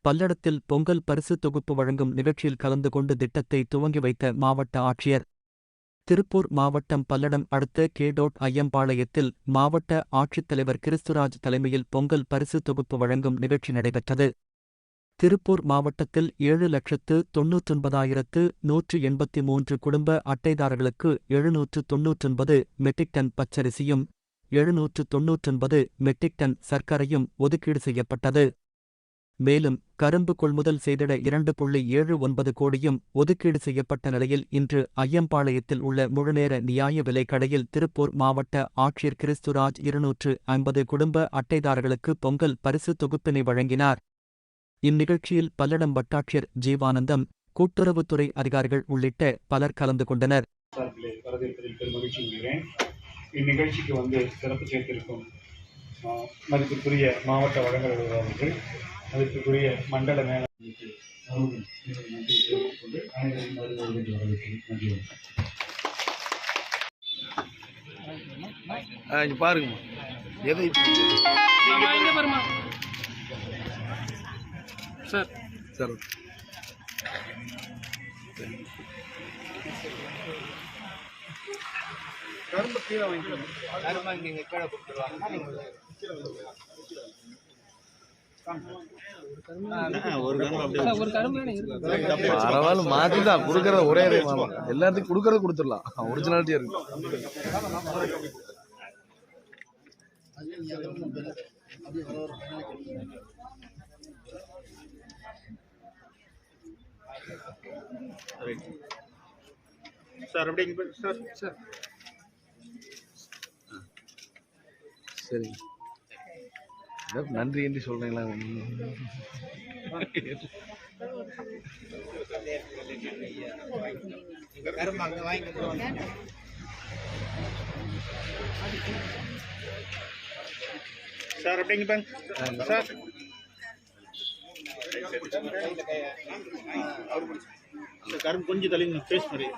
பல்லடத்தில் பொங்கல் பரிசு தொகுப்பு வழங்கும் நிகழ்ச்சியில் கலந்து கொண்டு திட்டத்தை துவங்கி வைத்த மாவட்ட ஆட்சியர். திருப்பூர் மாவட்டம் பல்லடம் அடுத்த கேடோட் ஐயம்பாளையத்தில் மாவட்ட ஆட்சித்தலைவர் கிறிஸ்துராஜ் தலைமையில் பொங்கல் பரிசு தொகுப்பு வழங்கும் நிகழ்ச்சி நடைபெற்றது. திருப்பூர் மாவட்டத்தில் ஏழு லட்சத்து தொன்னூற்றொன்பதாயிரத்து நூற்று எண்பத்தி மூன்று குடும்ப அட்டைதாரர்களுக்கு எழுநூற்று தொன்னூற்றொன்பது மெட்ரிக் டன் பச்சரிசியும் எழுநூற்று தொன்னூற்றொன்பது மெட்ரிக் டன் சர்க்கரையும் ஒதுக்கீடு செய்யப்பட்டது. மேலும் கரும்பு கொள்முதல் செய்திட இரண்டு புள்ளி ஏழு ஒன்பது கோடியும் ஒதுக்கீடு செய்யப்பட்ட நிலையில் இன்று ஐயம்பாளையத்தில் உள்ள முழுநேர நியாய விலைக் கடையில் திருப்பூர் மாவட்ட ஆட்சியர் கிறிஸ்துராஜ் இருநூற்று ஐம்பது குடும்ப அட்டைதாரர்களுக்கு பொங்கல் பரிசு தொகுப்பினை வழங்கினார். இந்நிகழ்ச்சியில் பல்லடம் வட்டாட்சியர் ஜீவானந்தம் கூட்டுறவுத்துறை அதிகாரிகள் உள்ளிட்ட பலர் கலந்து கொண்டனர். இந்நிகழ்ச்சிக்கு வந்து சிறப்பு சேர்த்திருக்கும் மதிப்புக்குரிய மாவட்ட வழங்கல் அவர்கள் மதிப்புக்குரிய மண்டல நன்றி இங்க பாருங்கம்மா. எதை சார். சார் ஒரு கரும்பு இருக்கு. பரவாயில்ல மாத்தி தான் கொடுக்கறத ஒரே மாதிரி எல்லாத்துக்கும் கொடுக்கறத கொடுத்துடலாம். ஒரிஜினாலிட்டி இருக்கு. சார் அப்படியே இங்க சார். சார். சரி ஏதோ நன்றி என்று சொல்றீங்களா? சார் அப்படிங்க பாங்க அந்த கரும்பு கொஞ்சம் தலைங்க ஃபேஸ் மாதிரி